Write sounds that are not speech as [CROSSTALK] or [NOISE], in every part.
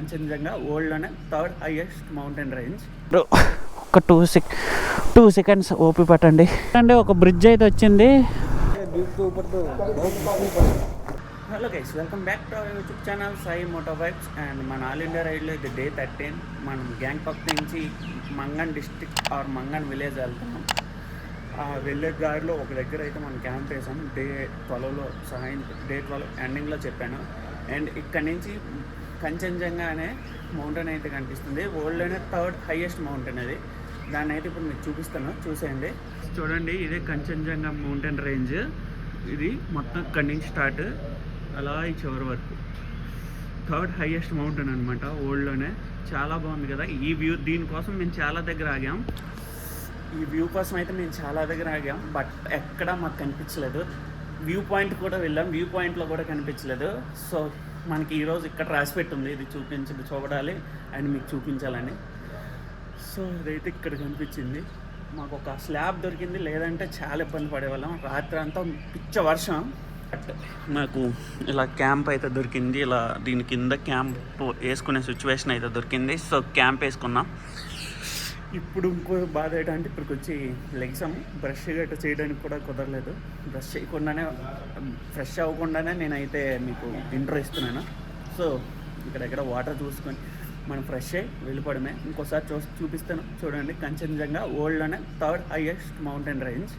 కంచన్జంగా వరల్డ్లోనే third highest mountain range. ఒక two sec two seconds ఓపి పట్టండి. అంటే ఒక బ్రిడ్జ్ అయితే వచ్చింది. Hello guys welcome back to our YouTube channel Sai moto bikes and మన ఆల్ ఇండియా రైడ్లో ఇది డే థర్టీన్ మనం గ్యాంగ్టాక్ నుంచి Mangan district or Mangan village వెళ్తున్నాం ఆ వెళ్ళే దారిలో ఒక దగ్గర అయితే మనం క్యాంప్ వేసాం. డే ట్వెల్వ్లో సాయం డే ట్వెల్వ్ ఎండింగ్లో చెప్పాను. అండ్ ఇక్కడ నుంచి కంచన్జంగా అనే మౌంటైన్ అయితే కనిపిస్తుంది. వరల్డ్లోనే థర్డ్ హైయెస్ట్ మౌంటైన్ అది. దాన్ని అయితే ఇప్పుడు మీకు చూపిస్తాను. చూసేయండి. చూడండి ఇదే కంచన్జంగా మౌంటైన్ రేంజ్ ఇది మొత్తం ఇక్కడి నుంచి స్టార్ట్ అలా ఈ చివరి వరకు. థర్డ్ హైయెస్ట్ మౌంటైన్ అనమాట ఓల్డ్లోనే చాలా బాగుంది కదా. ఈ వ్యూ దీనికోసం మేము చాలా దగ్గర ఆగాం. ఈ వ్యూ కోసం అయితే మేము చాలా దగ్గర ఆగాం. బట్ ఎక్కడా మాకు కనిపించలేదు. వ్యూ పాయింట్ కూడా వెళ్ళాం. వ్యూ పాయింట్లో కూడా కనిపించలేదు. సో మనకి ఈరోజు ఇక్కడ రాసి పెట్టుంది. ఇది చూపించి చూడాలి. అండ్ మీకు చూపించాలని. సో ఇదైతే ఇక్కడ కనిపించింది. మాకు ఒక స్లాబ్ దొరికింది. లేదంటే చాలా ఇబ్బంది పడేవాళ్ళం. రాత్రి అంతా పిచ్చ వర్షం. బట్ నాకు ఇలా క్యాంప్ అయితే దొరికింది. ఇలా దీని కింద క్యాంప్ వేసుకునే సిచ్యువేషన్ అయితే దొరికింది. సో క్యాంప్ వేసుకున్నాం. ఇప్పుడు ఇంకో బాధ ఏంటంటే ఇప్పటికి వచ్చి లెగ్సాం బ్రష్ గట్ట చేయడానికి కూడా కుదరలేదు. బ్రష్ చేయకుండానే ఫ్రెష్ అవ్వకుండానే నేనైతే మీకు ఇంట్రో ఇస్తున్నాను. సో ఇక్కడెక్కడ వాటర్ చూసుకొని మనం ఫ్రెష్ అయ్యి వెళ్ళిపోవడమే. ఇంకోసారి చూ చూపిస్తాను. చూడండి Kanchenjunga వరల్డ్లోనే third highest mountain range.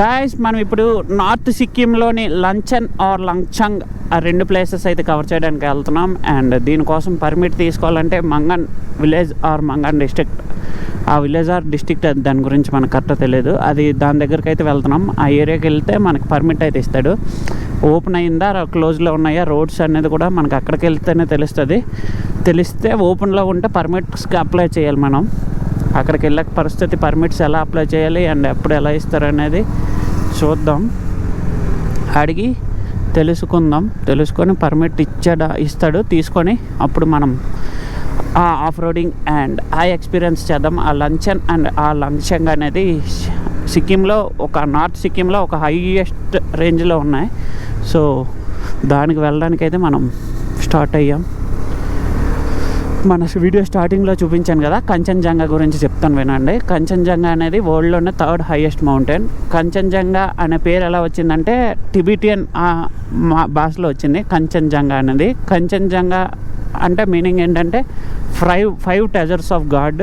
Guys మనం ఇప్పుడు నార్త్ సిక్కింలోని లంచన్ ఆర్ లంచంగ్ ఆ రెండు ప్లేసెస్ అయితే కవర్ చేయడానికి వెళ్తున్నాం. అండ్ దీనికోసం పర్మిట్ తీసుకోవాలంటే Mangan village or Mangan district ఆ విలేజ్ ఆర్ డిస్ట్రిక్ట్ దాని గురించి మనకు కరెక్ట్ తెలియదు. అది దాని దగ్గరికి అయితే వెళ్తున్నాం. ఆ ఏరియాకి వెళ్తే మనకి పర్మిట్ అయితే ఇస్తాడు. ఓపెన్ అయిందా క్లోజ్లో ఉన్నాయా రోడ్స్ అనేది కూడా మనకు అక్కడికి వెళ్తేనే తెలుస్తుంది. తెలిస్తే ఓపెన్లో ఉంటే పర్మిట్స్కి అప్లై చేయాలి మనం. అక్కడికి వెళ్ళక పరిస్థితి పర్మిట్స్ ఎలా అప్లై చేయాలి అండ్ ఎప్పుడు ఎలా ఇస్తారు అనేది చూద్దాం. అడిగి తెలుసుకుందాం. తెలుసుకొని పర్మిట్ ఇచ్చాడా ఇస్తాడు తీసుకొని అప్పుడు మనం ఆ ఆఫ్ రోడింగ్ అండ్ ఆ ఎక్స్పీరియన్స్ చేద్దాం. ఆ లంచన్ అండ్ ఆ లంచంగ్ అనేది సిక్కింలో ఒక నార్త్ సిక్కింలో ఒక హైయెస్ట్ రేంజ్లో ఉన్నాయి. సో దానికి వెళ్ళడానికి అయితే మనం స్టార్ట్ అయ్యాం. మన వీడియో స్టార్టింగ్లో చూపించాను కదా కంచన్జంగా గురించి చెప్తాను వినండి. కంచన్జంగా అనేది వరల్డ్లోనే థర్డ్ హైయెస్ట్ మౌంటైన్. కంచన్జంగా అనే పేరు ఎలా వచ్చిందంటే టిబిటియన్ మా భాషలో వచ్చింది కంచన్జంగా అనేది. కంచన్జంగా అంటే మీనింగ్ ఏంటంటే five five treasures of god.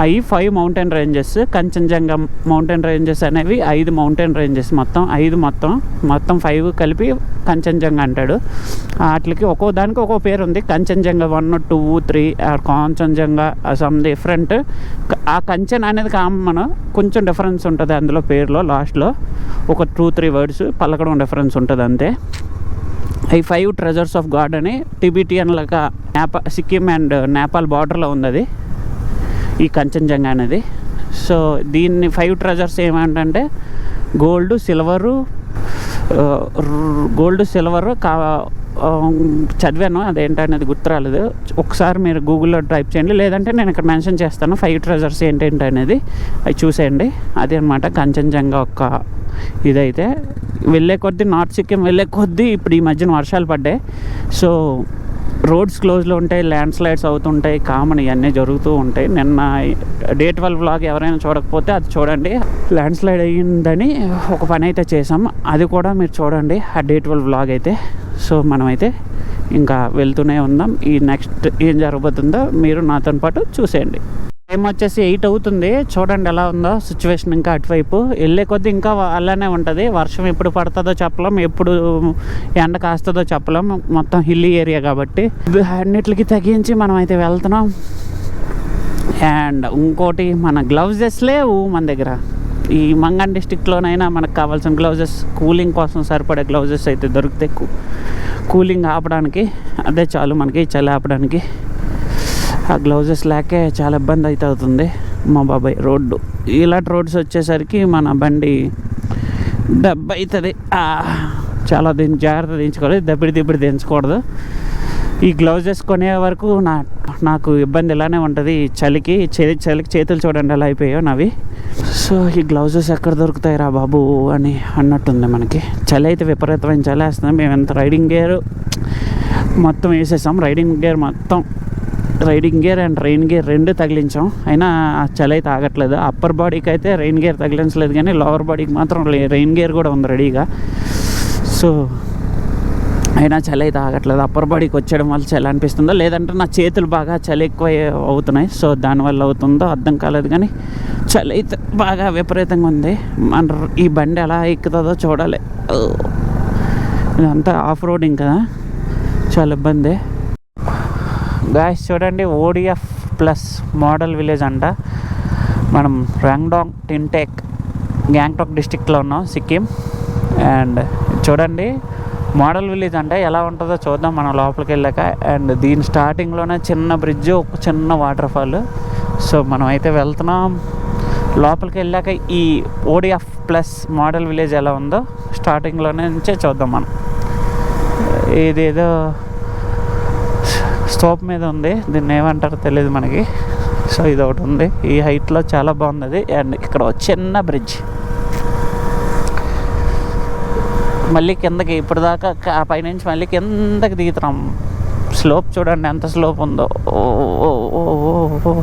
అవి five mountain ranges Kanchenjunga mountain ranges అనేవి ఐదు మౌంటైన్ రేంజెస్ మొత్తం ఐదు మొత్తం మొత్తం ఫైవ్ కలిపి కంచన్జంగా అంటాడు. వాటికి ఒక్కో దానికి ఒక్కో పేరు ఉంది. Kanchenjunga one two three Kanchenjunga some different ఆ కంచన్ అనేది కామన్ కొంచెం డిఫరెన్స్ ఉంటుంది అందులో పేరులో లాస్ట్లో ఒక టూ త్రీ వర్డ్స్ పలకడం డిఫరెన్స్ ఉంటుంది అంతే. ఈ ఫైవ్ ట్రెజర్స్ ఆఫ్ గాడ్ అని టిబిటియన్ లాగా నేపా సిక్కిం అండ్ నేపాల్ బార్డర్లో ఉంది అది. ఈ కంచన్జంగా అనేది. సో దీన్ని ఫైవ్ ట్రెజర్స్ ఏమంటే గోల్డ్ సిల్వరు గోల్డ్ సిల్వరు కా చదివాను అదేంటనేది గుర్తురాలేదు ఒకసారి మీరు గూగుల్లో టైప్ చేయండి. లేదంటే నేను ఇక్కడ మెన్షన్ చేస్తాను ఫైవ్ ట్రెజర్స్ ఏంటంటే అనేది అవి చూసేయండి. అదే అనమాట కంచన్జంగా ఒక ఇదైతే. వెళ్ళే కొద్దీ నార్త్ సిక్కిం వెళ్ళే కొద్దీ ఇప్పుడు ఈ మధ్యన వర్షాలు పడ్డాయి. సో రోడ్స్ క్లోజ్లో ఉంటాయి ల్యాండ్ స్లైడ్స్ అవుతుంటాయి కామన్ ఇవన్నీ జరుగుతూ ఉంటాయి. నిన్న డే ట్వెల్వ్ బ్లాగ్ ఎవరైనా చూడకపోతే అది చూడండి. ల్యాండ్ స్లైడ్ అయ్యిందని ఒక పని అయితే చేసాం అది కూడా మీరు చూడండి ఆ డే ట్వెల్వ్ బ్లాగ్ అయితే. సో మనమైతే ఇంకా వెళ్తూనే ఉందాం. ఈ నెక్స్ట్ ఏం జరగబోతుందో మీరు నాతో పాటు చూసేయండి. టైం వచ్చేసి ఎయిట్ అవుతుంది. చూడండి ఎలా ఉందో సిచ్యువేషన్ ఇంకా అటువైపు. వెళ్ళే కొద్దీ ఇంకా అలానే ఉంటుంది. వర్షం ఎప్పుడు పడుతుందో చెప్పలేం. ఎప్పుడు ఎండ కాస్తుందో చెప్పలేం. మొత్తం హిల్లీ ఏరియా కాబట్టి. అన్నిటికి తగ్గించి మనం అయితే వెళ్తున్నాం. అండ్ ఇంకోటి మన గ్లౌజెస్ లేవు మన దగ్గర. ఈ మంగన్ డిస్టిక్లోనైనా మనకు కావాల్సిన గ్లౌజెస్ కూలింగ్ కోసం సరిపడే గ్లౌజెస్ అయితే దొరుకుతాయి. కూలింగ్ ఆపడానికి. అదే చాలు మనకి చలి ఆపడానికి. ఆ గ్లౌజెస్ లేకే చాలా ఇబ్బంది అయితే అవుతుంది మా బాబాయ్ రోడ్డు. ఇలాంటి రోడ్స్ వచ్చేసరికి మన బండి దెబ్బ అవుతుంది చాలా దీన్ని జాగ్రత్త దించుకోవాలి దెబ్బడి దిబ్బడి దించకూడదు. ఈ గ్లౌజెస్ కొనే వరకు నా నాకు ఇబ్బంది ఇలానే ఉంటుంది. చలికి చలి చలికి చేతులు చూడండి ఎలా అయిపోయాయో నావి. సో ఈ గ్లౌజెస్ ఎక్కడ దొరుకుతాయి రా బాబు అని అన్నట్టుంది మనకి. చలి అయితే విపరీతమైన చలి వేస్తుంది. మేము ఎంత రైడింగ్ గేర్ మొత్తం వేసేసాం. రైడింగ్ గేర్ మొత్తం riding gear and rain gear రెండు తగిలించాం. అయినా ఆ చలి అయితే ఆగట్లేదు. అప్పర్ బాడీకి అయితే రెయిన్ గేర్ తగిలించలేదు కానీ లోవర్ బాడీకి మాత్రం రెయిన్ గేర్ కూడా ఉంది రెడీగా. సో అయినా చలి అయితే ఆగట్లేదు. అప్పర్ బాడీకి వచ్చేయడం వల్ల చలి అనిపిస్తుందో? లేదంటే నా చేతులు బాగా చలి ఎక్కువ అవుతున్నాయి. సో దానివల్ల అవుతుందో అర్థం కాలేదు కానీ చలి అయితే బాగా విపరీతంగా ఉంది. మన ఈ బండి ఎలా ఎక్కుతుందో చూడాలి. ఇదంతా ఆఫ్ రోడింగ్ కదా. చాలా ఇబ్బంది. గాయస్ చూడండి ఓడిఎఫ్ ప్లస్ మోడల్ విలేజ్ అంట. మనం రంగ్డాంగ్ టింటెక్ గ్యాంగ్టాక్ డిస్టిక్లో ఉన్నాం సిక్కిం అండ్ చూడండి మోడల్ విలేజ్ అంటే ఎలా ఉంటుందో చూద్దాం మనం లోపలికి వెళ్ళాక. అండ్ దీని స్టార్టింగ్లోనే చిన్న బ్రిడ్జ్ ఒక చిన్న వాటర్ ఫాల్ సో మనం అయితే వెళ్తున్నాం. లోపలికి వెళ్ళాక ఈ ఓడిఎఫ్ ప్లస్ మోడల్ విలేజ్ ఎలా ఉందో స్టార్టింగ్లోనే నుంచే చూద్దాం మనం. ఇదేదో స్టోప్ మీద ఉంది. దీన్ని ఏమంటారో తెలియదు మనకి. సో ఇది ఒకటి ఉంది. ఈ హైట్లో చాలా బాగుంది అది అండ్ ఇక్కడ చిన్న బ్రిడ్జ్. మళ్ళీ కిందకి ఇప్పటిదాకా ఆ పైనుంచి మళ్ళీ కిందకి దిగుతున్నాం. స్లోప్ చూడండి ఎంత స్లోప్ ఉందో. ఓ ఓ, ఓ, ఓ, ఓ.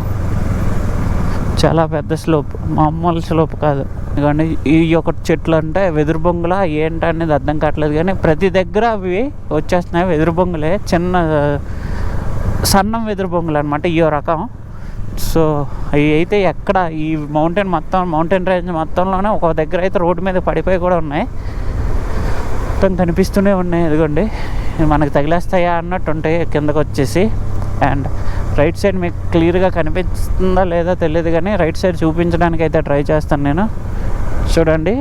చాలా పెద్ద స్లోప్. మామూలు స్లోప్ కాదు. ఎందుకంటే ఈ యొక్క చెట్లు అంటే వెదురు బొంగుల ఏంటనేది అర్థం కావట్లేదు. కానీ ప్రతి దగ్గర అవి వచ్చేస్తున్నాయి. వెదురు బొంగులే. చిన్న సన్నం వెదురు బొంగులు అనమాట ఈ రకం. సో అవి అయితే ఎక్కడ ఈ మౌంటైన్ మొత్తం మౌంటైన్ రేంజ్ మొత్తంలోనే ఒక దగ్గర అయితే రోడ్డు మీద పడిపోయి కూడా ఉన్నాయి. మొత్తం కనిపిస్తూనే ఉన్నాయి ఇదిగోండి. మనకు తగిలేస్తాయా అన్నట్టు ఉంటాయి కిందకు వచ్చేసి. అండ్ రైట్ సైడ్ మీకు క్లియర్గా కనిపిస్తుందా లేదా తెలియదు కానీ రైట్ సైడ్ చూపించడానికి అయితే ట్రై చేస్తాను నేను. చూడండి.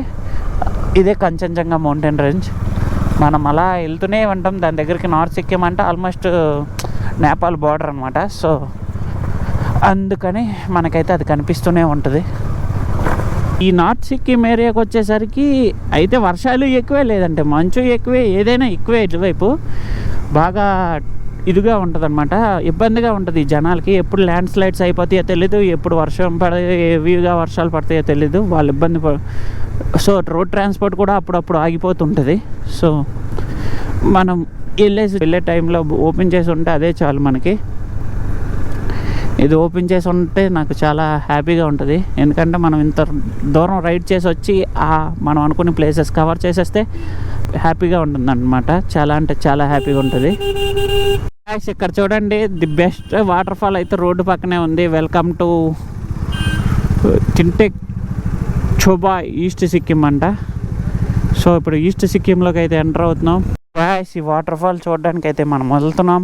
ఇదే కంచంజంగా మౌంటైన్ రేంజ్. మనం అలా వెళ్తూనే ఉంటాం. దాని దగ్గరికి నార్త్ సిక్కిం అంటే ఆల్మోస్ట్ నేపాల్ బార్డర్ అనమాట సో అందుకని మనకైతే అది కనిపిస్తూనే ఉంటుంది. ఈ నార్త్ సిక్కిం ఏరియాకి వచ్చేసరికి అయితే వర్షాలు ఎక్కువే లేదంటే మంచు ఎక్కువే ఏదైనా ఎక్కువే ఇటువైపు. బాగా ఇదిగా ఉంటుంది అనమాట ఇబ్బందిగా ఉంటుంది జనాలకి. ఎప్పుడు ల్యాండ్ స్లైడ్స్ అయిపోతాయో తెలీదు ఎప్పుడు వర్షం పడే హెవీగా వర్షాలు పడతాయో తెలీదు. వాళ్ళు ఇబ్బంది సో రోడ్ ట్రాన్స్పోర్ట్ కూడా అప్పుడప్పుడు ఆగిపోతుంటుంది. సో మనం వెళ్ళేసి వెళ్ళే టైంలో ఓపెన్ చేసి ఉంటే అదే చాలు మనకి. ఇది ఓపెన్ చేసి ఉంటే నాకు చాలా హ్యాపీగా ఉంటుంది. ఎందుకంటే మనం ఇంత దూరం రైడ్ చేసి వచ్చి ఆ మనం అనుకునే ప్లేసెస్ కవర్ చేసేస్తే హ్యాపీగా ఉంటుంది అనమాట చాలా అంటే చాలా హ్యాపీగా ఉంటుంది. ఇక్కడ చూడండి ది బెస్ట్ వాటర్ ఫాల్ అయితే రోడ్డు పక్కనే ఉంది. Welcome to Chintek Choba east Sikkim అంట. సో ఇప్పుడు ఈస్ట్ సిక్కింలోకి అయితే ఎంటర్ అవుతున్నాం. గాయస్ ఈ వాటర్ ఫాల్ చూడడానికి అయితే మనం వెళ్తున్నాం.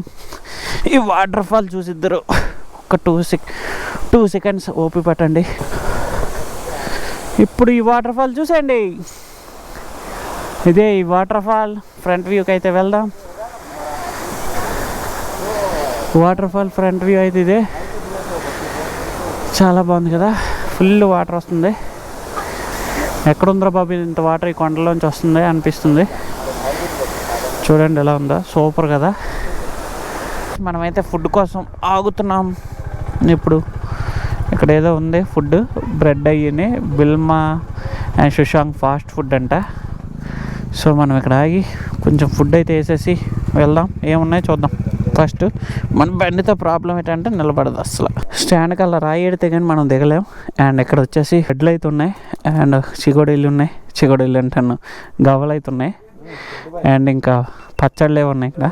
ఈ వాటర్ ఫాల్ చూసిద్దరు. ఒక టూ సెక్ టూ సెకండ్స్ ఓపి పెట్టండి. ఇప్పుడు ఈ వాటర్ ఫాల్ చూసేయండి. ఇదే ఈ వాటర్ ఫాల్ ఫ్రంట్ వ్యూకి అయితే వెళ్దాం. వాటర్ ఫాల్ ఫ్రంట్ వ్యూ అయితే ఇదే. చాలా బాగుంది కదా. ఫుల్ వాటర్ వస్తుంది. ఎక్కడుందిరా బాబు ఇంత వాటర్ ఈ కొండలోంచి వస్తుంది అనిపిస్తుంది. చూడండి ఎలా ఉందో? సూపర్ కదా? మనమైతే ఫుడ్ కోసం ఆగుతున్నాం. ఇప్పుడు ఇక్కడ ఏదో ఉంది ఫుడ్. బ్రెడ్ అయ్యిని బిల్మా అండ్ సుషాంగ్ ఫాస్ట్ ఫుడ్ అంట. సో మనం ఇక్కడ ఆగి కొంచెం ఫుడ్ అయితే వేసేసి వెళ్దాం. ఏమున్నాయో చూద్దాం. ఫస్ట్ మన బండితో ప్రాబ్లం ఏంటంటే నిలబడదు అసలు. స్టాండ్కి అలా రాయి ఎడితే కానీ మనం దిగలేం. అండ్ ఇక్కడ వచ్చేసి హెడ్లు అయితే ఉన్నాయి. అండ్ చిగోడీలు ఉన్నాయి. చిగోడీలు అంటాను. గవ్వలు అయితే ఉన్నాయి అండ్ ఇంకా పచ్చళ్ళే ఉన్నాయి ఇక్కడ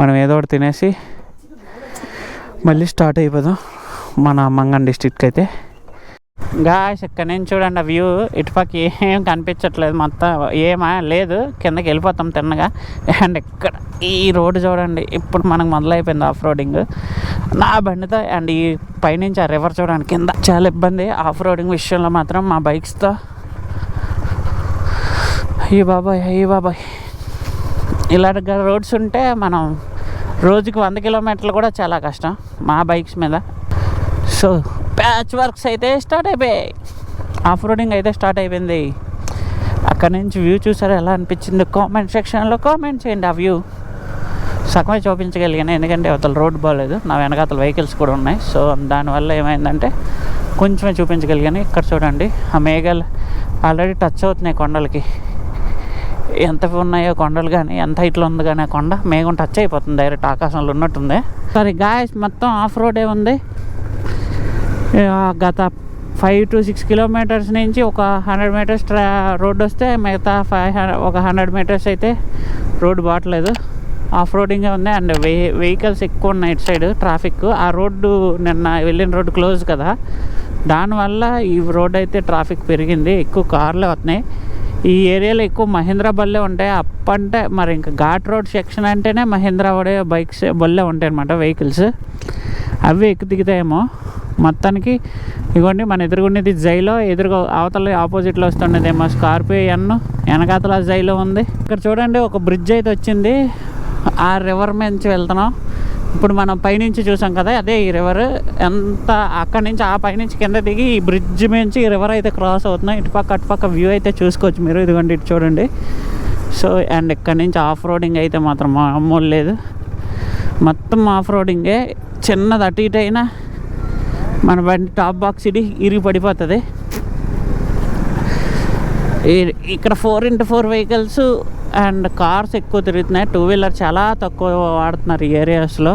మనం ఏదో ఒకటి తినేసి మళ్ళీ స్టార్ట్ అయిపోదాం మన మంగన్ డిస్ట్రిక్ట్కి అయితే. గాయస్ ఇక్కడ నుంచి చూడండి ఆ వ్యూ. ఇటుపక్క ఏం కనిపించట్లేదు మొత్తం. ఏమా? లేదు. కిందకి వెళ్ళిపోతాం తిన్నగా. అండ్ ఇక్కడ ఈ రోడ్డు చూడండి. ఇప్పుడు మనకు మొదలైపోయింది ఆఫ్ రోడింగ్ నా బండితో అండ్ ఈ పైనుంచి ఆ రివర్ చూడండి. కింద చాలా ఇబ్బంది. ఆఫ్ రోడింగ్ విషయంలో మాత్రం మా బైక్స్తో అయ్యి బాబాయ్ అయ్యి బాబాయ్. ఇలాంటి రోడ్స్ ఉంటే మనం రోజుకి వంద కిలోమీటర్లు కూడా చాలా కష్టం మా బైక్స్ మీద. సో ప్యాచ్ వర్క్స్ అయితే స్టార్ట్ అయిపోయాయి. ఆఫ్ రోడింగ్ అయితే స్టార్ట్ అయిపోయింది. అక్కడ నుంచి వ్యూ చూసారు ఎలా అనిపించింది కామెంట్ సెక్షన్లో కామెంట్ చేయండి ఆ వ్యూ. సగమే చూపించగలిగాను ఎందుకంటే అవతల రోడ్ బాగాలేదు నా వెనకాతల వెహికల్స్ కూడా ఉన్నాయి. సో దానివల్ల ఏమైందంటే కొంచెమే చూపించగలిగాను. ఇక్కడ చూడండి ఆ మేఘాలు ఆల్రెడీ టచ్ అవుతున్నాయి కొండలకి. ఎంత ఉన్నాయో కొండలు కానీ ఎంత హైట్లో ఉంది కానీ ఆ కొండ మేఘం టచ్ అయిపోతుంది డైరెక్ట్ ఆకాశంలో ఉన్నట్టుంది. సరే గాయస్ మొత్తం ఆఫ్ రోడే ఉంది. గత ఫైవ్ టు సిక్స్ కిలోమీటర్స్ నుంచి ఒక హండ్రెడ్ మీటర్స్ ట్రా రోడ్ వస్తే మిగతా ఫైవ్ హండ్రెడ్ ఒక హండ్రెడ్ మీటర్స్ అయితే రోడ్ బాగట్లేదు ఆఫ్ రోడింగే ఉంది అండ్ వెహి వెహికల్స్ ఎక్కువ ఉన్నాయి ఇటు సైడ్ ట్రాఫిక్ ఆ రోడ్డు నిన్న వెళ్ళిన రోడ్డు క్లోజ్ కదా. దానివల్ల ఈ రోడ్ అయితే ట్రాఫిక్ పెరిగింది ఎక్కువ కార్లే వస్తున్నాయి ఈ ఏరియాలో ఎక్కువ మహేంద్రా బళ్ళే ఉంటాయి. అప్ అంటే మరి ఇంకా ఘాట్ రోడ్ సెక్షన్ అంటేనే మహేంద్రా వాడే బైక్స్ బళ్ళే ఉంటాయి అనమాట వెహికల్స్. అవి ఎక్కు దిగుతాయేమో. మొత్తానికి ఇగోండి మన ఎదురుగుండేది జైలో ఎదురుగా అవతల ఆపోజిట్లో వస్తుండేదేమో స్కార్పియో ఎన్ను వెనకాతల జైలో ఉంది. ఇక్కడ చూడండి ఒక బ్రిడ్జ్ అయితే వచ్చింది. ఆ రివర్ నుంచి వెళ్తున్నాం. ఇప్పుడు మనం పైనుంచి చూసాం కదా అదే ఈ రివర్ ఎంత అక్కడి నుంచి ఆ పైనుంచి కింద దిగి ఈ బ్రిడ్జ్ నుంచి ఈ రివర్ అయితే క్రాస్ అవుతున్నాం ఇటుపక్క అటుపక్క వ్యూ అయితే చూసుకోవచ్చు మీరు. ఇదిగోండి ఇటు చూడండి. సో అండ్ ఇక్కడి నుంచి ఆఫ్ రోడింగ్ అయితే మాత్రం మామూలు లేదు. మొత్తం ఆఫ్ రోడింగే చిన్నది అటు ఇటు అయినా మన బండి టాప్ బాక్స్ ఇది ఇరిగి పడిపోతుంది. ఇక్కడ four into four vehicles and cars ఎక్కువ తిరుగుతున్నాయి. టూ వీలర్ చాలా తక్కువ వాడుతున్నారు ఈ ఏరియాస్లో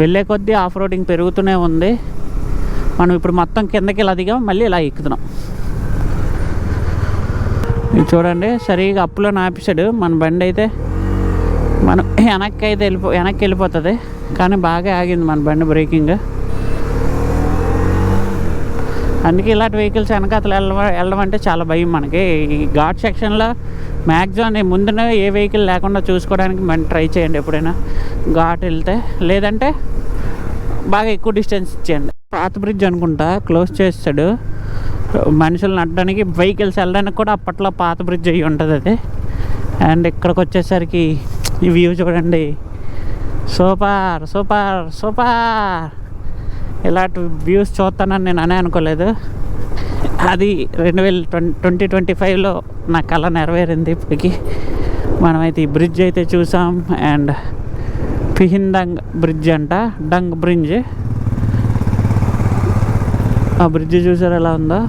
వెళ్ళే కొద్దీ ఆఫ్ రోడింగ్ పెరుగుతూనే ఉంది. మనం ఇప్పుడు మొత్తం కిందకి ఇలా దిగాం మళ్ళీ ఇలా ఎక్కుతున్నాం. ఇది చూడండి సరిగా అప్పులో నాపిసాడు మన బండి అయితే మనం వెనక్కి అయితే వెళ్ళిపో వెనక్కి వెళ్ళిపోతుంది. కానీ బాగా ఆగింది మన బండి బ్రేకింగ్ అందుకే ఇలాంటి వెహికల్స్ వెనకతల వెళ్ళడం వెళ్ళడం అంటే చాలా భయం మనకి. ఈ ఘాట్ సెక్షన్లో మ్యాక్సిమం ముందునే ఏ వెహికల్ లేకుండా చూసుకోవడానికి మనం ట్రై చేయండి ఎప్పుడైనా. ఘాట్ వెళ్తే లేదంటే బాగా ఎక్కువ డిస్టెన్స్ ఇచ్చేయండి. పాత బ్రిడ్జ్ అనుకుంటా క్లోజ్ చేస్తాడు. మనుషులు నడడానికి వెహికల్స్ వెళ్ళడానికి కూడా అప్పట్లో పాత బ్రిడ్జ్ అయ్యి ఉంటుంది అది. అండ్ ఇక్కడికి వచ్చేసరికి ఈ వ్యూ చూడండి. Super super super. ఇలాంటి వ్యూస్ చూస్తానని నేను అనే అనుకోలేదు. అది రెండు వేల ట్వంటీ ట్వంటీ ట్వంటీ ఫైవ్లో నా కళ నెరవేరింది ఇప్పటికి. మనమైతే ఈ బ్రిడ్జ్ అయితే చూసాం. అండ్ పిహిందంగ్ బ్రిడ్జ్ అంట డంగ్ బ్రిడ్జ్ ఆ బ్రిడ్జ్ చూసారు ఎలా ఉందో?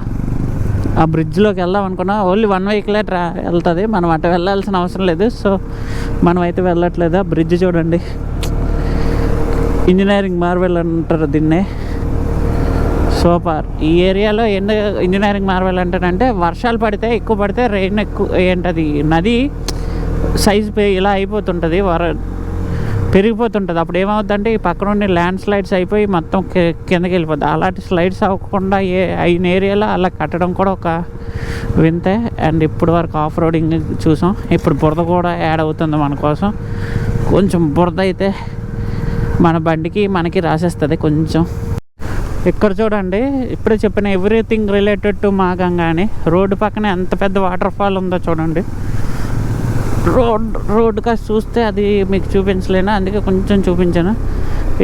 ఆ బ్రిడ్జ్లోకి వెళ్దాం అనుకున్నా. ఓన్లీ వన్ వెహికలే ట్రా వెళ్తుంది. మనం అటు వెళ్ళాల్సిన అవసరం లేదు. సో మనం అయితే వెళ్ళట్లేదు. ఆ బ్రిడ్జ్ చూడండి. ఇంజనీరింగ్ మార్వెల్ అంటారు దీన్నే. సూపర్. ఈ ఏరియాలో ఎందు ఇంజనీరింగ్ మార్వెల్ అంటారంటే వర్షాలు పడితే ఎక్కువ పడితే రెయిన్ ఎక్కువ ఏంటది నది సైజ్ ఇలా అయిపోతుంటుంది వర పెరిగిపోతుంటుంది. అప్పుడు ఏమవుతుందంటే ఈ పక్కన ఉండే ల్యాండ్ స్లైడ్స్ అయిపోయి మొత్తం కిందకి వెళ్ళిపోద్ది. అలాంటి స్లైడ్స్ అవ్వకుండా ఏ అయిన ఏరియాలో అలా కట్టడం కూడా ఒక వింతే. అండ్ ఇప్పుడు వరకు ఆఫ్ రోడింగ్ చూసాం. ఇప్పుడు బురద కూడా యాడ్ అవుతుంది మన కోసం. కొంచెం బురద అయితే మన బండికి మనకి రాసేస్తుంది కొంచెం. ఇక్కడ చూడండి ఇప్పుడే చెప్పిన ఎవ్రీథింగ్ రిలేటెడ్ టు మాగంగా అని రోడ్డు పక్కన ఎంత పెద్ద వాటర్ ఫాల్ ఉందో చూడండి. రోడ్ రోడ్ కాస్త చూస్తే అది మీకు చూపించలేను అందుకే కొంచెం చూపించాను.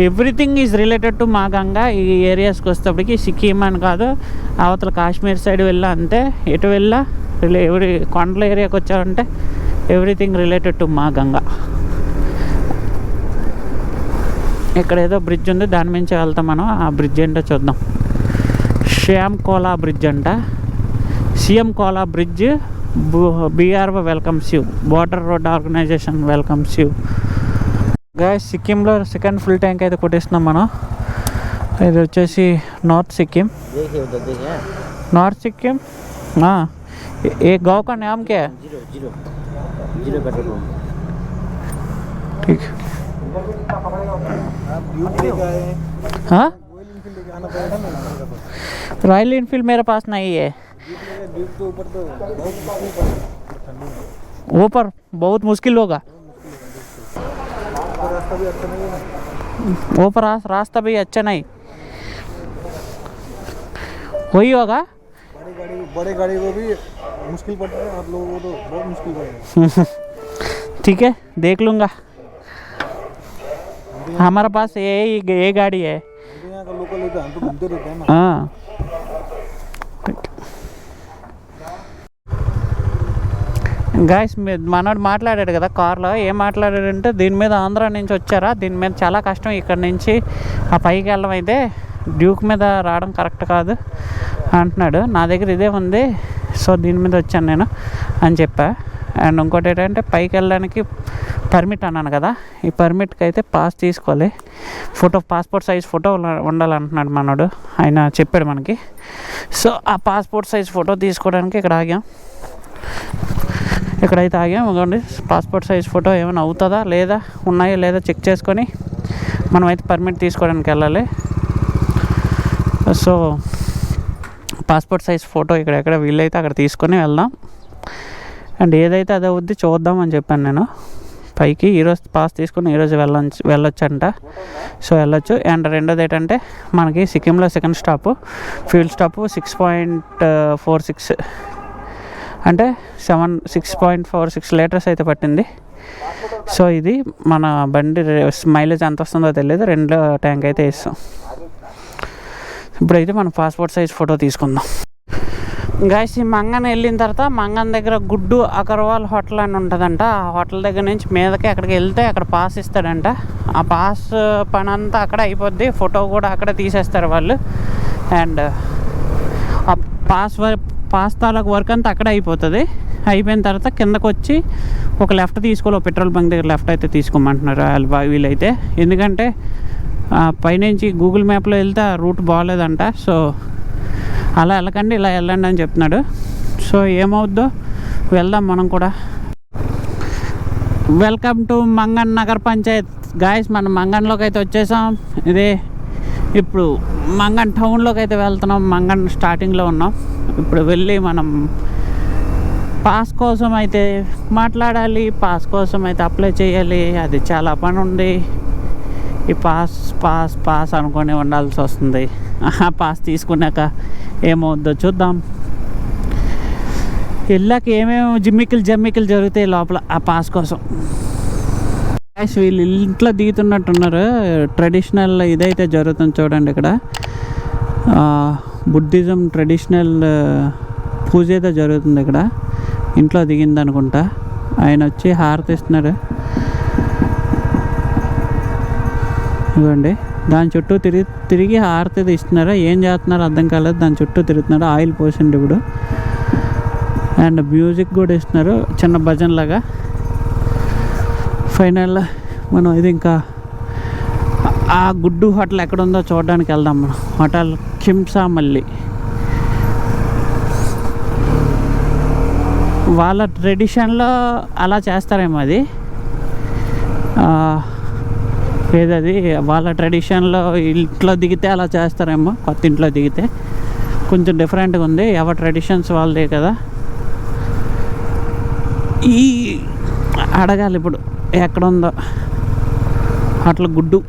ఎవ్రీథింగ్ ఈజ్ రిలేటెడ్ టు మా గంగా ఈ ఏరియాస్కి వచ్చేటప్పటికి సిక్కిం అని కాదు అవతల కాశ్మీర్ సైడ్ వెళ్ళా అంతే ఎటు వెళ్ళా రిలే ఎవరి కొండల ఏరియాకి వచ్చారంటే ఎవ్రీథింగ్ రిలేటెడ్ టు మా గంగా ఇక్కడ ఏదో బ్రిడ్జ్ ఉంది దాని మించి వెళ్తాం మనం ఆ బ్రిడ్జ్ ఏంటో చూద్దాం శ్యామ్ కోలా బ్రిడ్జ్ అంట CM Kola bridge BRO welcomes you border road organisation welcomes you guys సిక్కింలో second full tank అయితే కొట్టేస్తున్నాం మనం ఇది వచ్చేసి నార్త్ సిక్కిం देखिए उधर देखिए नार्थ सिक्किम हाँ ये- ये गांव का नाम क्या है zero zero zero petrol pump ठीक हाँ? रॉयल इनफील्ड मेरे पास नहीं है। वो पर बहुत मुश्किल होगा। वो पर रास्ता भी अच्छा नहीं। वही होगा। बड़े गाड़ी बड़े गाड़ी को भी मुश्किल पड़ता है। आप लोगों को तो बहुत मुश्किल पड़ेगा [LAUGHS] ठीक है देख लूँगा। हमारे पास ये ये गाड़ी है हम तो यहाँ का लोकल लेते हैं हम तो घूमते रहते हैं ना हाँ గాయస్ మనోడు మాట్లాడాడు కదా కార్లో ఏం మాట్లాడాడంటే దీని మీద ఆంధ్ర నుంచి వచ్చారా దీని మీద చాలా కష్టం ఇక్కడ నుంచి ఆ పైకి వెళ్ళడం అయితే డ్యూక్ మీద రావడం కరెక్ట్ కాదు అంటున్నాడు నా దగ్గర ఇదే ఉంది సో దీని మీద వచ్చాను నేను అని చెప్పా అండ్ ఇంకోటి ఏంటంటే పైకి వెళ్ళడానికి పర్మిట్ అన్నాను కదా ఈ పర్మిట్కి అయితే పాస్ తీసుకోవాలి. ఫోటో పాస్పోర్ట్ సైజ్ ఫోటో ఉండాలంటున్నాడు మనోడు. ఆయన చెప్పాడు మనకి. సో ఆ పాస్పోర్ట్ సైజ్ ఫోటో తీసుకోవడానికి ఇక్కడ ఆగాం. ఇక్కడైతే ఆగాం. ఇవ్వండి పాస్పోర్ట్ సైజ్ ఫోటో ఏమైనా అవుతుందా లేదా ఉన్నాయో లేదా చెక్ చేసుకొని మనమైతే పర్మిట్ తీసుకోవడానికి వెళ్ళాలి. సో పాస్పోర్ట్ సైజ్ ఫోటో ఇక్కడ ఎక్కడ వీలైతే అక్కడ తీసుకొని వెళ్దాం. అండ్ ఏదైతే అది అవుద్ది చూద్దామని చెప్పాను నేను. పైకి ఈరోజు పాస్ తీసుకుని ఈరోజు వెళ్ళొచ్చు వెళ్ళొచ్చంట. సో వెళ్ళొచ్చు. అండ్ రెండోది ఏంటంటే మనకి సిక్కింలో second stop fuel stop six point four six. అంటే seven six point four six litres అయితే పట్టింది. సో ఇది మన బండి మైలేజ్ ఎంత వస్తుందో తెలియదు రెండు ట్యాంక్ అయితే ఇస్తాం ఇప్పుడైతే మన పాస్పోర్ట్ సైజ్ ఫోటో తీసుకుందాం. గాయస్ ఈ మంగన్ వెళ్ళిన తర్వాత మంగన్ దగ్గర గుడ్డు అగర్వాల్ హోటల్ అని ఉంటుందంట. ఆ హోటల్ దగ్గర నుంచి మీదకి అక్కడికి వెళ్తే అక్కడ పాస్ ఇస్తాడంట. ఆ పాస్ పని అంతా అక్కడ అయిపోద్ది. ఫోటో కూడా అక్కడ తీసేస్తారు వాళ్ళు. అండ్ ఆ పాస్ వర్ పాస్ తాలూకు వర్క్ అంతా అక్కడ అయిపోతుంది. అయిపోయిన తర్వాత కిందకు వచ్చి ఒక లెఫ్ట్ తీసుకోవాలి. పెట్రోల్ బంక్ దగ్గర లెఫ్ట్ అయితే తీసుకోమంటున్నారు వాళ్ళు వీళ్ళైతే ఎందుకంటే పైనుంచి గూగుల్ మ్యాప్లో వెళ్తే ఆ రూట్ బాగాలేదంట సో అలా వెళ్ళకండి ఇలా వెళ్ళండి అని చెప్తున్నాడు. సో ఏమవుద్దో వెళ్దాం మనం కూడా. Welcome to Mangan Nagar Panchayat guys మనం మంగన్లోకి అయితే వచ్చేసాం. ఇది ఇప్పుడు మంగన్ టౌన్లోకి అయితే వెళ్తున్నాం మంగన్ స్టార్టింగ్లో ఉన్నాం. ఇప్పుడు వెళ్ళి మనం పాస్ కోసం అయితే మాట్లాడాలి పాస్ కోసం అయితే అప్లై చేయాలి. అది చాలా పని ఉంది. ఈ పాస్ పాస్ పాస్ అనుకొని ఉండాల్సి వస్తుంది. పాస్ తీసుకున్నాక ఏమవుద్దో చూద్దాం. వెళ్ళాక ఏమేమి జిమ్మికిలు జమ్మికిలు జరుగుతాయి లోపల ఆ పాస్ కోసం. వీళ్ళు ఇంట్లో దిగుతున్నట్టున్నారు. ట్రెడిషనల్ ఇదైతే జరుగుతుంది చూడండి ఇక్కడ. బుద్ధిజం ట్రెడిషనల్ పూజ అయితే జరుగుతుంది ఇక్కడ. ఇంట్లో దిగింది అనుకుంటా ఆయన వచ్చి హారతి ఇస్తున్నారు ఇవ్వండి. దాని చుట్టూ తిరిగి తిరిగి హారతి ఇస్తున్నారు ఏం చేస్తున్నారో? అర్థం కాలేదు. దాని చుట్టూ తిరుగుతున్నారు. ఆయిల్ పోసిండు ఇప్పుడు. అండ్ మ్యూజిక్ కూడా ఇస్తున్నారు. చిన్న భజన్ లాగా. ఫైనల్ మనం ఇది ఇంకా ఆ గుడ్డు హోటల్ ఎక్కడ ఉందో చూడడానికి వెళ్దాం మనం. హోటల్ కింసా మల్లి వాళ్ళ ట్రెడిషన్లో అలా చేస్తారేమో అది. ఏదది వాళ్ళ ట్రెడిషన్లో ఇంట్లో దిగితే అలా చేస్తారేమో కొత్త ఇంట్లో దిగితే. కొంచెం డిఫరెంట్గా ఉంది ఎవరి ట్రెడిషన్స్ వాళ్ళదే కదా. ఈ అడగాలి ఇప్పుడు ఎక్కడ ఉందో అట్లా గుడ్డు.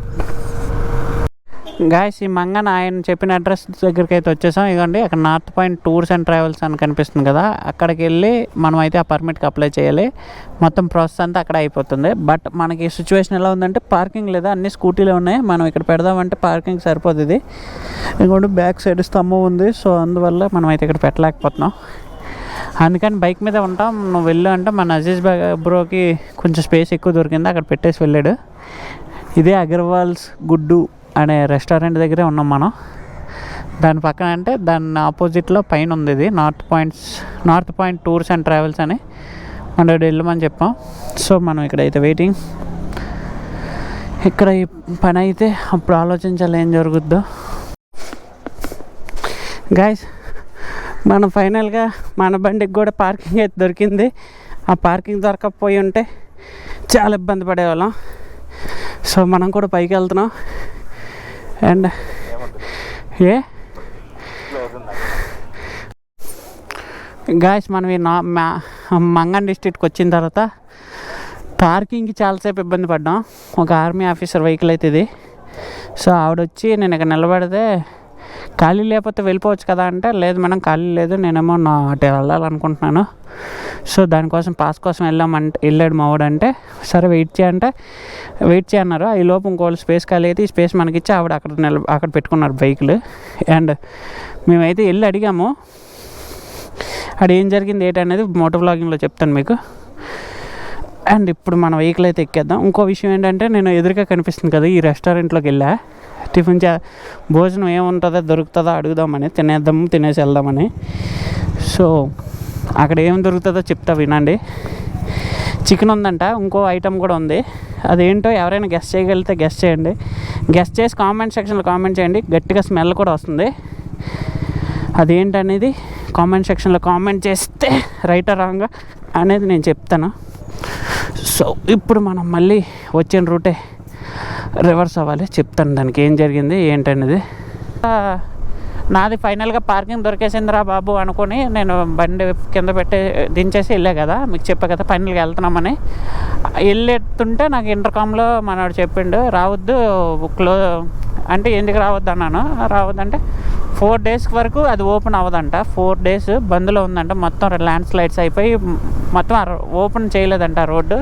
గాయస్ ఈ మంగన ఆయన చెప్పిన అడ్రస్ దగ్గరికి అయితే వచ్చేసాం. ఇదిగోండి అక్కడ north point tours and travels అని కనిపిస్తుంది కదా. అక్కడికి వెళ్ళి మనం అయితే ఆ పర్మిట్కి అప్లై చేయాలి. మొత్తం ప్రాసెస్ అంతా అక్కడ అయిపోతుంది. బట్ మనకి సిచ్యువేషన్ ఎలా ఉందంటే పార్కింగ్ లేదా అన్ని స్కూటీలు ఉన్నాయి. మనం ఇక్కడ పెడదామంటే పార్కింగ్ సరిపోతుంది ఇంకోటి బ్యాక్ సైడ్ స్తంభం ఉంది. సో అందువల్ల మనం అయితే ఇక్కడ పెట్టలేకపోతున్నాం. అందుకని బైక్ మీద ఉంటాం. నువ్వు వెళ్ళు అంటే మన అజీజ్ బ్రోకి కొంచెం స్పేస్ ఎక్కువ దొరికింది. అక్కడ పెట్టేసి వెళ్ళాడు. ఇదే అగర్వాల్స్ గుడ్డు అనే రెస్టారెంట్ దగ్గరే ఉన్నాం మనం. దాని పక్కన అంటే దాని ఆపోజిట్లో పైన ఉంది ఇది north points north point tours and travels అని మనం వెళ్ళమని చెప్పాం. సో మనం ఇక్కడైతే వెయిటింగ్. ఇక్కడ ఈ పని అయితే అప్పుడు ఆలోచించాలి ఏం జరుగుద్దో. గాయస్ మనం ఫైనల్గా మన బండికి కూడా పార్కింగ్ అయితే దొరికింది. ఆ పార్కింగ్ దొరకకపోయి ఉంటే చాలా ఇబ్బంది పడేవాళ్ళం. సో మనం కూడా పైకి వెళ్తున్నాం. అండ్ ఏ గాయస్ మనం ఈ నా మంగన్ డిస్ట్రిక్ట్కి వచ్చిన తర్వాత పార్కింగ్కి చాలాసేపు ఇబ్బంది పడ్డాం. ఒక ఆర్మీ ఆఫీసర్ వెహికల్ అయితే ఇది. సో ఆవిడ వచ్చి నేను ఇక్కడ నిలబడితే ఖాళీ లేకపోతే వెళ్ళిపోవచ్చు కదా అంటే లేదు మేడం ఖాళీ లేదు నేనేమో నా అటు వెళ్ళాలనుకుంటున్నాను. సో దానికోసం పాస్ కోసం వెళ్ళామంటే వెళ్ళాడు మావాడు అంటే సరే వెయిట్ చేయంటే వెయిట్ చేయన్నారు ఈ లోపు ఇంకోళ్ళు స్పేస్ ఖాళీ అయితే ఈ స్పేస్ మనకిచ్చి ఆవిడ అక్కడ నిల అక్కడ పెట్టుకున్నారు బైకులు. అండ్ మేమైతే వెళ్ళి అడిగాము. అక్కడ ఏం జరిగింది ఏంటనేది మోటో బ్లాగింగ్లో చెప్తాను మీకు. అండ్ ఇప్పుడు మన వెహికల్ అయితే ఎక్కేద్దాం. ఇంకో విషయం ఏంటంటే నేను ఎదురుగా కనిపిస్తుంది కదా ఈ రెస్టారెంట్లోకి వెళ్ళా. టిఫిన్ చే భోజనం ఏముంటుందో దొరుకుతుందో అడుగుదామని తినేద్దాం తినేసి వెళ్దామని. సో అక్కడ ఏం దొరుకుతుందో చెప్తా వినండి. చికెన్ ఉందంట ఇంకో ఐటమ్ కూడా ఉంది. అదేంటో ఎవరైనా గెస్ట్ చేయగలిగితే గెస్ట్ చేయండి. గెస్ట్ చేసి కామెంట్ సెక్షన్లో కామెంట్ చేయండి గట్టిగా స్మెల్ కూడా వస్తుంది. అదేంటనేది? కామెంట్ సెక్షన్లో కామెంట్ చేస్తే రైట్ రాంగ్ అనేది నేను చెప్తాను. సో ఇప్పుడు మనం మళ్ళీ వచ్చిన రూటే రివర్స్ అవ్వాలి. చెప్తాను దానికి ఏం జరిగింది ఏంటనేది. నాది ఫైనల్గా పార్కింగ్ దొరికేసిందిరా బాబు అనుకొని నేను బండి కింద పెట్టి దించేసి వెళ్ళా కదా మీకు చెప్పా కదా ఫైనల్గా వెళ్తున్నామని. వెళ్ళేస్తుంటే నాకు ఇంటర్కామ్లో మనవాడు చెప్పిండు రావద్దు క్లో అంటే ఎందుకు రావద్దు అన్నాను రావద్దంటే ఫోర్ డేస్ వరకు అది ఓపెన్ అవ్వదంట. ఫోర్ డేస్ బంద్లో ఉందంట. మొత్తం ల్యాండ్ స్లైడ్స్ అయిపోయి మొత్తం ఓపెన్ చేయలేదంట రోడ్డు.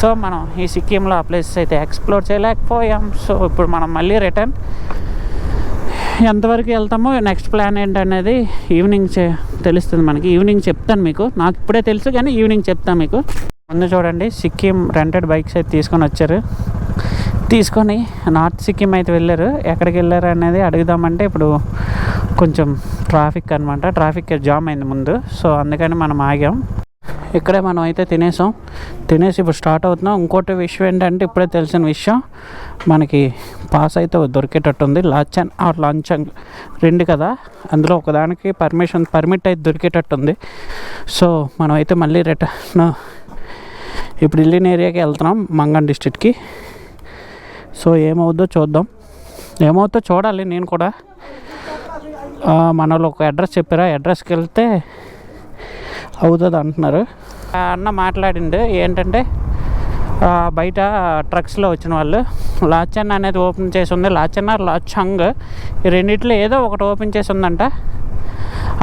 సో మనం ఈ సిక్కింలో ఆ ప్లేసెస్ అయితే ఎక్స్ప్లోర్ చేయలేకపోయాం. సో ఇప్పుడు మనం మళ్ళీ రిటర్న్ ఎంతవరకు వెళ్తామో నెక్స్ట్ ప్లాన్ ఏంటనేది ఈవినింగ్ చే తెలుస్తుంది మనకి. ఈవినింగ్ చెప్తాను మీకు. నాకు ఇప్పుడే తెలుసు కానీ ఈవినింగ్ చెప్తాను మీకు. ముందు చూడండి సిక్కిం రెంటెడ్ బైక్స్ అయితే తీసుకొని వచ్చారు. తీసుకొని నార్త్ సిక్కిం అయితే వెళ్ళారు. ఎక్కడికి వెళ్ళారు అనేది అడుగుదామంటే ఇప్పుడు కొంచెం ట్రాఫిక్ అనమాట ట్రాఫిక్ జామ్ అయింది ముందు. సో అందుకని మనం ఆగాం. ఇక్కడే మనం అయితే తినేసాం. తినేసి ఇప్పుడు స్టార్ట్ అవుతున్నాం. ఇంకోటి విషయం ఏంటంటే ఇప్పుడే తెలిసిన విషయం. మనకి పాస్ అయితే దొరికేటట్టుంది. లాచన్ ఆర్ లాంచంగ్ రెండు కదా. అందులో ఒకదానికి పర్మిషన్ పర్మిట్ అయితే దొరికేటట్టుంది. సో మనం అయితే మళ్ళీ రిటర్న్ ఇప్పుడు వెళ్ళిన ఏరియాకి వెళ్తున్నాం. మంగన్ డిస్ట్రిక్ట్కి. సో ఏమవుద్దో చూద్దాం. ఏమవుతుందో చూడాలి నేను కూడా. మన వాళ్ళు ఒక అడ్రస్ చెప్పారా? అడ్రస్కి వెళ్తే అవుతుంది అంటున్నారు. అన్న మాట్లాడిండు ఏంటంటే బయట ట్రక్స్లో వచ్చిన వాళ్ళు లాచెన్ అనేది ఓపెన్ చేసి ఉంది లాచెన్ లాచంగ్ ఈ రెండిట్లో ఏదో ఒకటి ఓపెన్ చేసి ఉందంట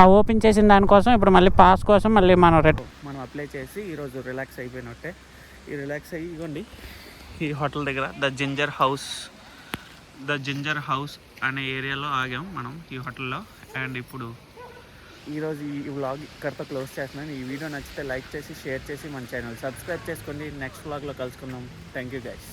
ఆ ఓపెన్ చేసిన దానికోసం ఇప్పుడు మళ్ళీ పాస్ కోసం మళ్ళీ మనం రిట మనం అప్లై చేసి ఈరోజు రిలాక్స్ అయిపోయినట్టే. ఈ రిలాక్స్ అయ్యి ఇవ్వండి ఈ హోటల్ దగ్గర the ginger house the ginger house అనే ఏరియాలో ఆగాం మనం ఈ హోటల్లో. అండ్ ఇప్పుడు ఈరోజు ఈ వ్లాగ్ ఇక్కడితో క్లోజ్ చేస్తున్నాను. ఈ వీడియో నచ్చితే లైక్ చేసి షేర్ చేసి మన ఛానల్ సబ్స్క్రైబ్ చేసుకోండి. నెక్స్ట్ వ్లాగ్లో కలుసుకుందాం. Thank you guys